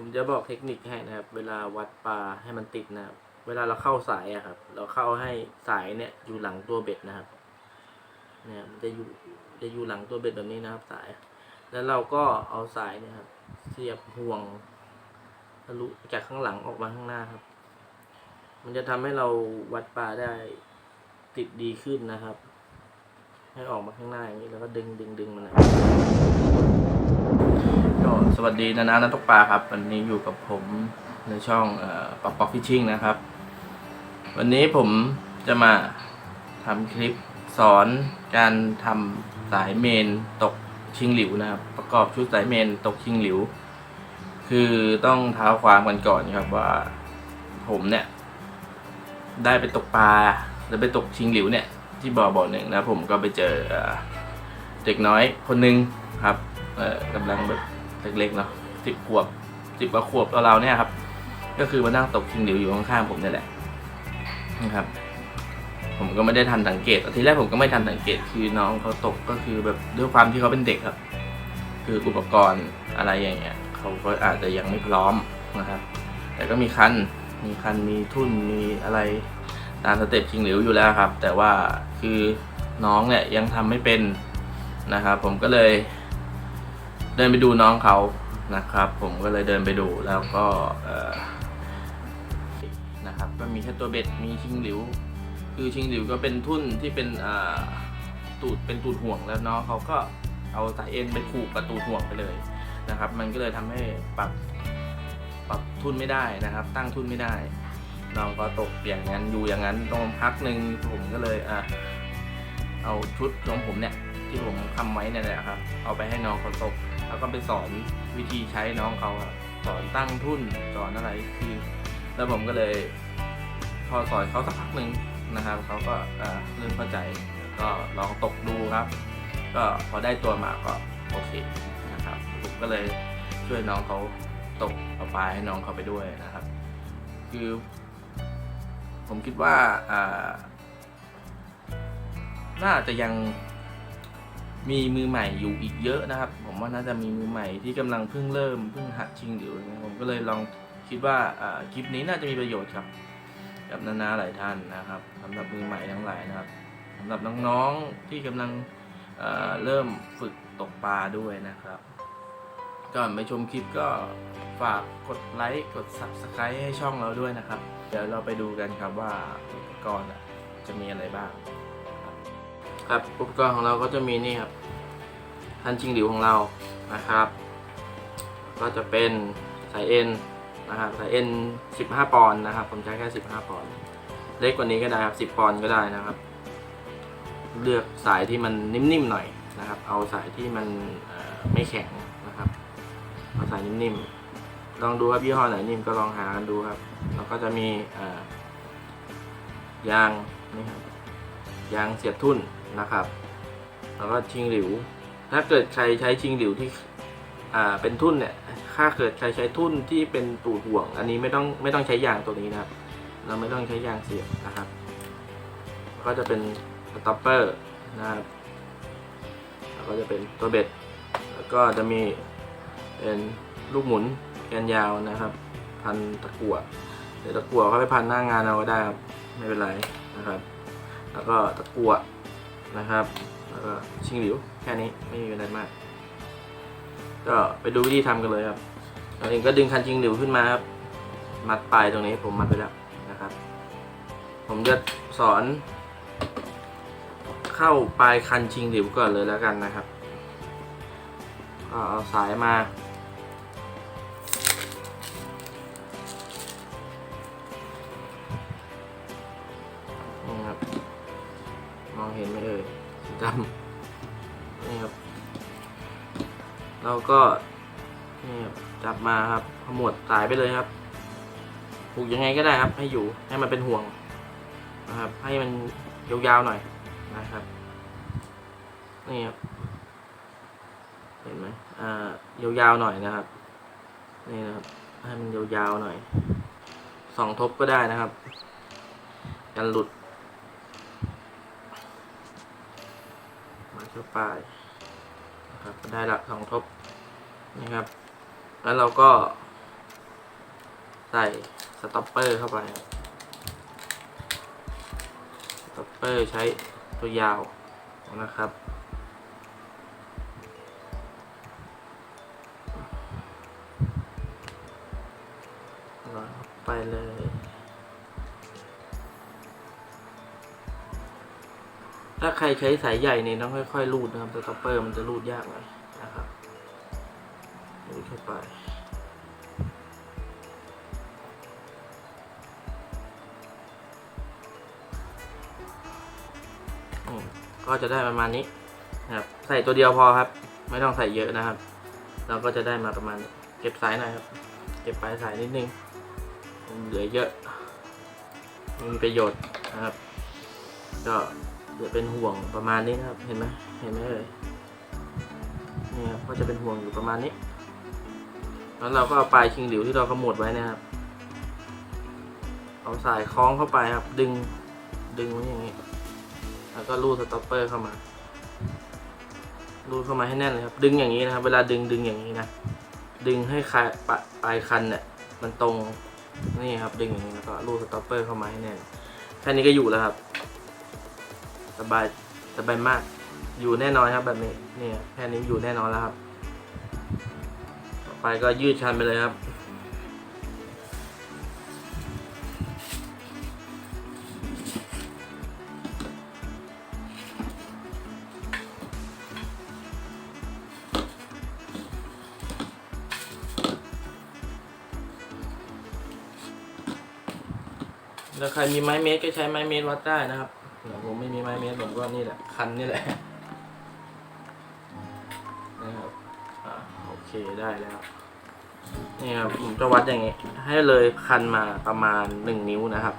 ผมจะบอกเทคนิคให้นะครับ เวลาวัดปลาให้มันติดนะครับ เวลาเราเข้าสายอะครับ เราเข้าให้สายเนี่ยอยู่หลังตัวเบ็ดนะครับ เนี่ยมันจะอยู่จะอยู่หลังตัวเบ็ดแบบนี้นะครับ สาย แล้วเราก็เอาสายเนี่ยครับเสียบห่วงทะลุจากข้างหลังออกมาข้างหน้าครับ มันจะทำให้เราวัดปลาได้ติดดีขึ้นนะครับ ให้ออกมาข้างหน้าอย่างนี้แล้วก็ดึงดึงดึงมันนะ สวัสดีนานานักตกปลาครับ วันนี้อยู่กับผมในช่องเอ่อปักปอกฟิชชิ่งนะครับ วันนี้ผมจะมาทำคลิปสอนการทำสายเมนตกชิงหลิวนะครับ ประกอบชุดสายเมนตกชิงหลิว คือต้องเท้าความกันก่อนครับว่าผมเนี่ย ได้ไปตกปลาแล้วไปตกชิงหลิวเนี่ย ที่บ่อบ่อหนึ่งนะผมก็ไปเจอเด็กน้อยคนหนึ่งครับกำลังแบบ เล็กๆเนาะสิบขวบสิบกว่าขวบเราเนี่ยครับ ก็คือมานั่งตกชิงหลิวอยู่ข้างๆผมนี่แหละนะครับ ผมก็ไม่ได้ทันสังเกตทีแรกผมก็ไม่ทันสังเกตคือน้องเขาตกก็คือแบบด้วยความที่เขาเป็นเด็กครับ คืออุปกรณ์อะไรอย่างเงี้ยเขาก็อาจจะยังไม่พร้อมนะครับ แต่ก็มีคันมีคันมีทุ่นมีอะไรตามสเต็ปชิงหลิวอยู่แล้วครับ แต่ว่าคือน้องเนี่ยยังทำไม่เป็นนะครับ ผมก็เลย เดินไปดูน้องเขานะครับ ผมก็เลยเดินไปดูแล้วก็นะครับก็มีแค่ตัวเบ็ดมีชิงหลิว คือชิงหลิวก็เป็นทุ่นที่เป็นตูดเป็นตูดห่วงแล้วน้องเขาก็เอาสายเอ็นไปผูกกับตูดห่วงไปเลยนะครับ มันก็เลยทำให้ปรับปรับทุ่นไม่ได้นะครับ ตั้งทุ่นไม่ได้น้องก็ตกอย่างนั้นอยู่อย่างนั้นตรงพักหนึ่งผมก็เลยอะเอาชุดของผมเนี่ย ที่ผมทำไว้เนี่ยแหละครับ เอาไปให้น้องเขาตก แล้วก็ไปสอนวิธีใช้น้องเขาอะสอนตั้งทุนสอนอะไรคือแล้วผมก็เลย พอสอนเขาสักพักหนึ่งนะครับเขาก็เริ่มเข้าใจก็ลองตกดูครับ ก็พอได้ตัวมาก็โอเคนะครับผมก็เลยช่วยน้องเขาตกเอาปลาให้น้องเขาไปด้วยนะครับ คือ ผมคิดว่าน่าจะยัง มีมือใหม่อยู่อีกเยอะนะครับ ผมว่าน่าจะมีมือใหม่ที่กำลังเพิ่งเริ่มเพิ่งหัดชิงอยู่ผมก็เลยลองคิดว่าคลิปนี้น่าจะมีประโยชน์ครับกับนานาหลายท่านนะครับสำหรับมือใหม่ทั้งหลายนะครับสำหรับน้องๆที่กำลังเเริ่มฝึกตกปลาด้วยนะครับ ก่อนไปชมคลิปก็ฝากกดไลค์กด Subscribe ให้ช่องเราด้วยนะครับ เดี๋ยวเราไปดูกันครับว่าอุปกรณ์จะมีอะไรบ้าง ครับอุปกรณ์ของเราก็จะมีนี่ครับทันชิงหลิวของเรานะครับ ก็จะเป็นสายเอ็นนะครับสายเอ็น15 ปอนด์นะครับ ผมใช้แค่ 15 ปอนด์เล็กกว่านี้ก็ได้ครับ 10 ปอนด์ก็ได้นะครับ เลือกสายที่มันนิ่มๆหน่อยนะครับ เอาสายที่มันไม่แข็งนะครับเอาสายนิ่มๆลองดูครับยี่ห้อไหนนิ่มก็ลองหากันดูครับแล้วก็จะมียางนี่ครับ ยางเสียบทุ่นนะครับ แล้วก็ชิงหลิว ถ้าเกิดใครใช้ชิงหลิวที่อ่าเป็นทุ่นเนี่ยถ้าเกิดใครใช้ทุ่นที่เป็นตูดห่วง อันนี้ไม่ต้องไม่ต้องใช้ยางตัวนี้นะครับ เราไม่ต้องใช้ยางเสียบนะครับ ก็จะเป็นสต็อปเปอร์นะครับแล้วก็จะเป็นตัวเบ็ดแล้วก็จะมีเป็นลูกหมุนแกนยาวนะครับ พันตะกั่วเดี๋ยวตะกั่วเขาไปพันหน้างานเอาก็ได้ครับไม่เป็นไรนะครับ แล้วก็ตะกั่วนะครับ แล้วก็ชิงหลิวแค่นี้ไม่มีอะไรมาก ก็ไปดูวิธีทำกันเลยครับเราเองก็ดึงคันชิงหลิวขึ้นมาครับ มัดปลายตรงนี้ผมมัดไปแล้วนะครับ ผมจะสอน เข้าปลายคันชิงหลิวก่อนเลยแล้วกันนะครับก็เอาสายมานะครับ มองเห็นไหมเอ่ยสีดำนี่ครับ เราก็นี่ครับจับมาครับขมวดสายไปเลยครับผูกยังไงก็ได้ครับ ให้อยู่ให้มันเป็นห่วงนะครับ ให้มันยาวๆหน่อยนะครับ นี่ครับ เห็นไหมอ่ายาวๆหน่อยนะครับ นี่นะครับ ให้มันยาวๆหน่อยสองทบก็ได้นะครับ กันหลุด มา เข้าป้ายนะครับได้ละสองทบนะครับ แล้วเราก็ ใส่สต็อปเปอร์เข้าไปสต็อปเปอร์ใช้ตัวยาวนะครับ ถ้าใครใช้สายใหญ่เนี่ยต้องค่อยๆรูดนะครับสต็อปเปอร์มันจะรูดยากหน่อยนะครับรูดเข้าไปอืมก็จะได้ประมาณนี้นะครับ ใส่ตัวเดียวพอครับ ไม่ต้องใส่เยอะนะครับ เราก็จะได้มาประมาณนี้เก็บสายหน่อยครับ เก็บปลายสายนิดนึง เหลือเยอะมมีประโยชน์นะครับ ก็ จะเป็นห่วงประมาณนี้นะครับ เห็นไหมเห็นไหมเอ่ยนี่ครับก็จะเป็นห่วงอยู่ประมาณนี้ แล้วเราก็เอาปลายชิงหลิวที่เราขมวดไว้นะครับ เอาสายคล้องเข้าไปครับ ดึง ดึงไว้อย่างนี้ แล้วก็รูดสต็อปเปอร์เข้ามารูดเข้ามาให้แน่นเลยครับ ดึงอย่างนี้นะครับ เวลาดึงดึงอย่างนี้นะ ดึงให้คายปลายปลายคันเนี่ยมันตรง นี่ครับ ดึงอย่างนี้แล้วก็รูดสต็อปเปอร์เข้ามาให้แน่น แค่นี้ก็อยู่แล้วครับ สบายสบายมาก อยู่แน่นอนครับแบบนี้เนี่ครับแค่นี้อยู่แน่นอนแล้วครับ ต่อไปก็ยืดชันไปเลยครับแล้วใครมีไม้เมตรก็ใช้ไม้เมตรวัดได้นะครับ ผมไม่มีไม้เมตรผมก็นี่แหละ คันนี่แหละนะครับอ่าโอเคได้แล้วนี่ครับผมจะวัดอย่างงี้ ให้เลยคันมาประมาณหนึ่งนิ้วนะครับ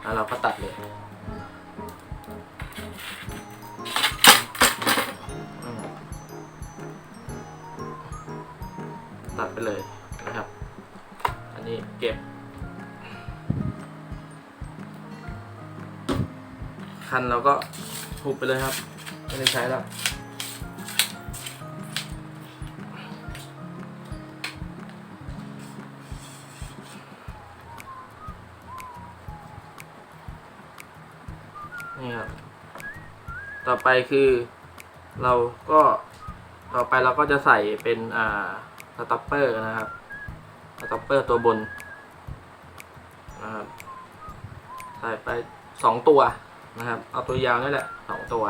แล้วเราก็ตัดเลยตัดไปเลยนะครับ อันนี้เก็บ คันเราก็หุบไปเลยครับ ไม่ได้ใช้แล้วนี่ครับ ต่อไปคือเราก็ต่อไปเราก็จะใส่เป็นอ่าสต็อปเปอร์นะครับสต็อปเปอร์ตัวบนนะครับใส่ไปสองตัว นะครับ เอาตัวยาวนี่แหละสองตัว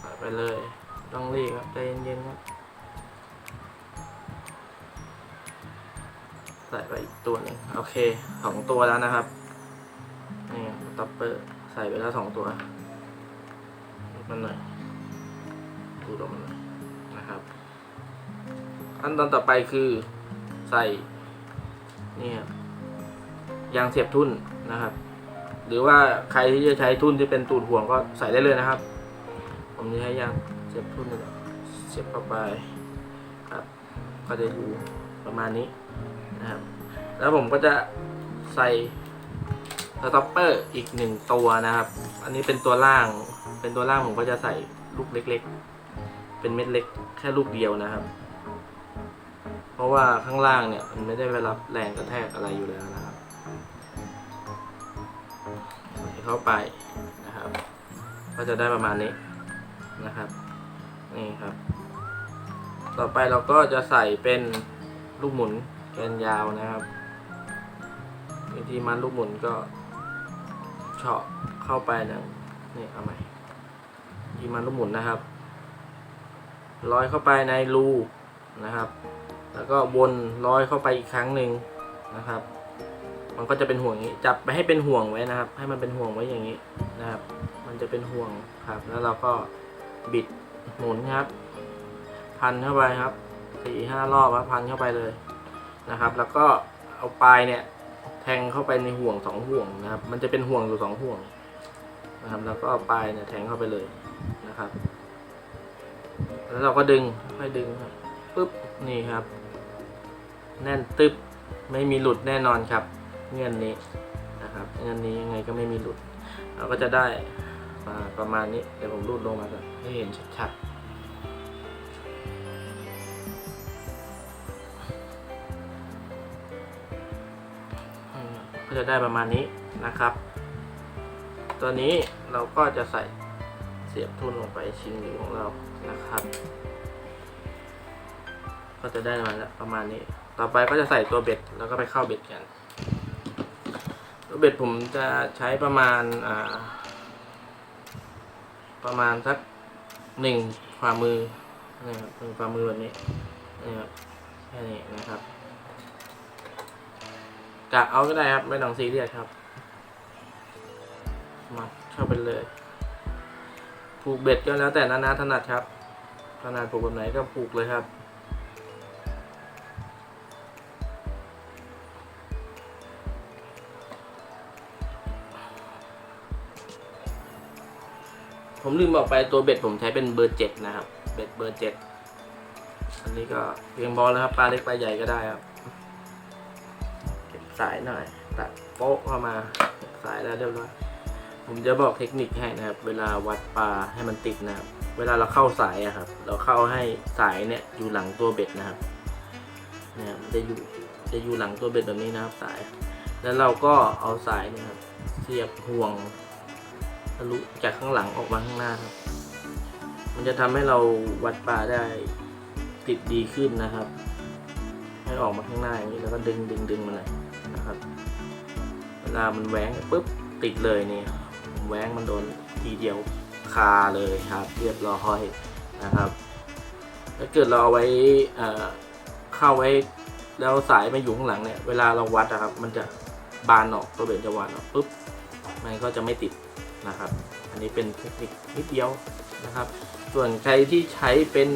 ใส่ไปเลย ต้องรีบครับใจเย็นๆครับใส่ไปอีกตัวหนึ่งโอเคสองตัวแล้วนะครับนี่ต็อปเปอร์ใส่ไปแล้วสองตัวมันหน่อยดูดมันหน่อยนะครับขั้นตอนต่อไปคือใส่นี่ยางเสียบทุ่นนะครับ หรือว่าใครที่จะใช้ทุ่นที่เป็นตูดห่วงก็ใส่ได้เลยนะครับ ผมจะใช้ยางเสียบทุ่นนี่แหละเสียบเข้าไปครับ ก็จะอยู่ประมาณนี้นะครับ แล้วผมก็จะใส่สต็อปเปอร์อีกหนึ่งตัวนะครับ อันนี้เป็นตัวล่าง เป็นตัวล่างผมก็จะใส่ลูกเล็ก ๆ เป็นเม็ดเล็กแค่ลูกเดียวนะครับ เพราะว่าข้างล่างเนี่ยมันไม่ได้ไปรับแรงกระแทกอะไรอยู่แล้วนะครับ เข้าไปนะครับ ก็จะได้ประมาณนี้นะครับ นี่ครับ ต่อไปเราก็จะใส่เป็นลูกหมุนแกนยาวนะครับวิธีมันลูกหมุนก็เฉาะเข้าไปนะนี่เอาใหม่วิธีมันลูกหมุนนะครับร้อยเข้าไปในรูนะครับ แล้วก็วนร้อยเข้าไปอีกครั้งหนึ่งนะครับ มันก็จะเป็นห่วงอย่างนี้ จับไปให้เป็นห่วงไว้นะครับ ให้มันเป็นห่วงไว้อย่างนี้นะครับ มันจะเป็นห่วงครับ แล้วเราก็บิดหมุนครับ พันเข้าไปครับสี่ห้ารอบครับพันเข้าไปเลยนะครับ แล้วก็เอาปลายเนี่ยแทงเข้าไปในห่วงสองห่วงนะครับ มันจะเป็นห่วงอยู่สองห่วงนะครับ แล้วก็เอาปลายเนี่ยแทงเข้าไปเลยนะครับ แล้วเราก็ดึงค่อยดึงครับปึ๊บนี่ครับ แน่นตึบไม่มีหลุดแน่นอนครับ เงื่อนนี้นะครับเงื่อนนี้ยังไงก็ไม่มีหลุด เราก็จะได้มาประมาณนี้เดี๋ยวผมรูดลงมาก่อนให้เห็นชัดๆก็จะได้ประมาณนี้นะครับ ตัวนี้เราก็จะใส่เสียบทุ่นลงไปชิ้นหนึ่งของเรานะครับ ก็จะได้มาแล้วประมาณนี้ ต่อไปก็จะใส่ตัวเบ็ดแล้วก็ไปเข้าเบ็ดกัน ตัวเบ็ดผมจะใช้ประมาณอ่าประมาณสักหนึ่งฝ่ามือนะครับหนึ่งฝ่ามือแบบนี้นะครับแค่นี้นะครับกะเอาก็ได้ครับ ไม่ต้องซีเรียสครับ มาเข้าไปเลย ผูกเบ็ดก็แล้วแต่นานาถนัดครับถนัดผูกแบบไหนก็ผูกเลยครับ ผมลืมบอกไปตัวเบ็ดผมใช้เป็นเบอร์เจ็ดนะครับ เบ็ดเบอร์เจ็ดอันนี้ก็เพียงพอแล้วครับปลาเล็กปลาใหญ่ก็ได้ครับเก็บสายหน่อยตัดโป๊ะเข้ามาสายแล้วเรียบร้อยผมจะบอกเทคนิคให้นะครับ เวลาวัดปลาให้มันติดนะครับ เวลาเราเข้าสายอะครับ เราเข้าให้สายเนี่ยอยู่หลังตัวเบ็ดนะครับเนี่ยมันจะอยู่จะอยู่หลังตัวเบ็ดแบบนี้นะครับสาย แล้วเราก็เอาสายเนี่ยครับเสียบห่วงะลุจากข้างหลังออกมาข้างหน้าครับ มันจะทำให้เราวัดปลาได้ติดดีขึ้นนะครับ ให้ออกมาข้างหน้าอย่างนี้แล้วก็ดึงดึงดึงมันเลยนะครับ เวลามันแหวงปุ๊บติดเลยนี่แหวงมันโดนทีเดียวคาเลยครับ เรียบร้อยนะครับถ้าเกิดเราเอาไว้เข้าไว้แล้วสายมาอยู่ข้างหลังเนี่ย เวลาเราวัดนะครับ มันจะบานออกตัวเบ็ดจะวานออกปุ๊บ มันก็จะไม่ติด นะครับ อันนี้เป็นเทคนิคนิดเดียวนะครับ ส่วนใครที่ใช้เป็น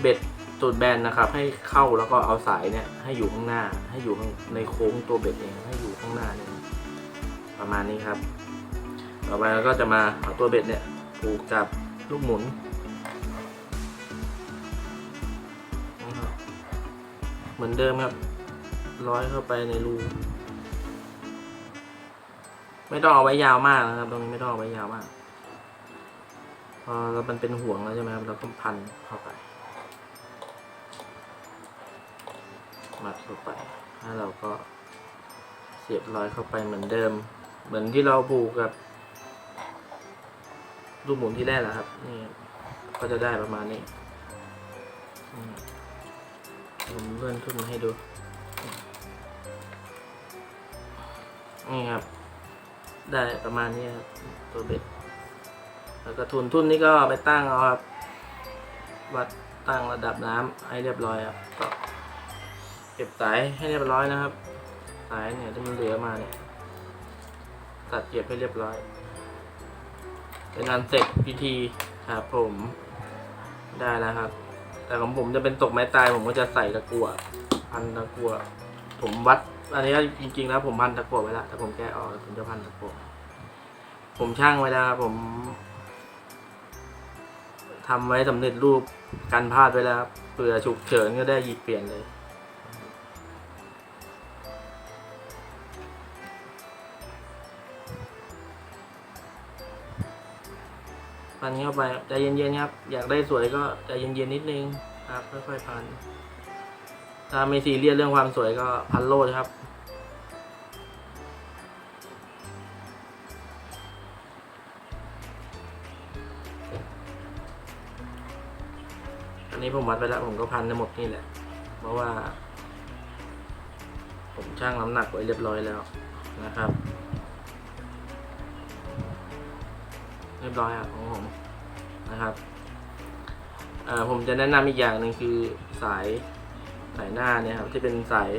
เบ็ดตูดแบนนะครับ ให้เข้าแล้วก็เอาสายเนี่ยให้อยู่ข้างหน้า ให้อยู่ในโค้งตัวเบ็ดเองให้อยู่ข้างหน้าเนี่ยประมาณนี้ครับ ต่อไปเราก็จะมาเอาตัวเบ็ดเนี่ยผูกกับลูกหมุนเหมือนเดิมครับ ร้อยเข้าไปในรู ไม่ต้องเอาไว้ยาวมากนะครับ ตรงนี้ไม่ต้องเอาไว้ยาวมากพอเรามันเป็นห่วงแล้วใช่ไหมครับเราต้องพันเข้าไปมัดเข้าไปแล้วเราก็เสียบรอยเข้าไปเหมือนเดิม เหมือนที่เราผูกกับลูกหมุนที่แรกแหละครับ นี่ก็จะได้ประมาณนี้ผมเลื่อนขึ้นมาให้ดู นี่ครับ ได้ประมาณนี้ครับตัวเบ็ดแล้วก็ทุนทุนนี่ก็ไปตั้งเอาครับ วัดตั้งระดับน้ำให้เรียบร้อยครับก็เก็บสายให้เรียบร้อยนะครับ สายเนี่ยที่มันเหลือมาเนี่ยตัดเก็บให้เรียบร้อยเป็นงานเสร็จพิธีครับผมได้แล้วครับ แต่ของผมจะเป็นตกไม้ตายผมก็จะใส่ตะกั่วพันตะกั่วผมวัด อันนี้จริงๆแล้วผมพันตะกั่วไว้แล้วแต่ผมแกะออกผมจะพันตะกั่วผมช่างไว้แล้วครับผมทำไว้สำเร็จรูปกันพลาดไว้แล้วเผื่อฉุกเฉินก็ได้หยิบเปลี่ยนเลยพันเข้าไปใจเย็นๆครับ อยากได้สวยก็ใจเย็นๆนิดนึงครับค่อยๆพัน ถ้าไม่ซีเรียสเรื่องความสวยก็พันโลดครับ อันนี้ผมวัดไปแล้วผมก็พันในหมดนี่แหละ เพราะว่า ผมชั่งน้ำหนักไว้เรียบร้อยแล้วนะครับ เรียบร้อยครับของผมนะครับผมจะแนะนำอีกอย่างหนึ่งคือสาย สายหน้าเนี่ยครับที่เป็นสาย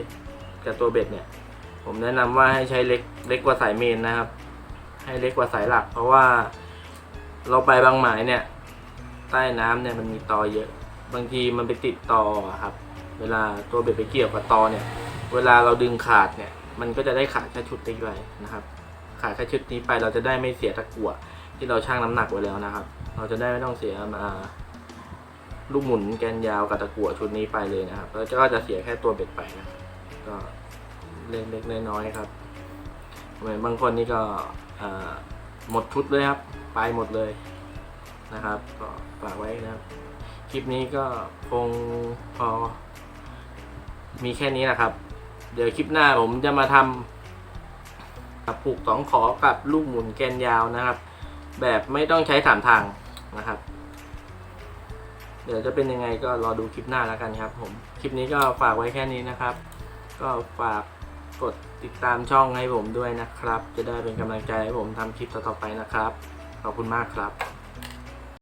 กับตัวเบ็ดเนี่ย ผมแนะนำว่าให้ใช้เล็กเล็กกว่าสายเมนนะครับ ให้เล็กกว่าสายหลัก เพราะว่าเราไปบางหมายเนี่ย ใต้น้ำเนี่ยมันมีตอเยอะ บางทีมันไปติดตอครับ เวลาตัวเบ็ดไปเกี่ยวกับตอเนี่ย เวลาเราดึงขาดเนี่ย มันก็จะได้ขาดแค่ชุดนี้ไปนะครับ ขาดแค่ชุดนี้ไปเราจะได้ไม่เสียตะกั่วที่เราชั่งน้ำหนักไว้แล้วนะครับ เราจะได้ไม่ต้องเสียมา ลูกหมุนแกนยาวกับตะกั่วชุดนี้ไปเลยนะครับแล้วก็จะเสียแค่ตัวเบ็ดไปนะก็เล็กๆน้อยๆครับเหมือนบางคนนี่ก็หมดชุดเลยครับ ไปหมดเลยนะครับ ก็ฝากไว้นะครับ คลิปนี้ก็คงพอ มีแค่นี้นะครับ เดี๋ยวคลิปหน้าผมจะมาทำผูกสองขอกับลูกหมุนแกนยาวนะครับ แบบไม่ต้องใช้สามทางนะครับ เดี๋ยวจะเป็นยังไงก็รอดูคลิปหน้าแล้วกันครับผม คลิปนี้ก็ฝากไว้แค่นี้นะครับ ก็ฝากกดติดตามช่องให้ผมด้วยนะครับ จะได้เป็นกำลังใจให้ผมทำคลิปต่อๆไปนะครับ ขอบคุณมากครับ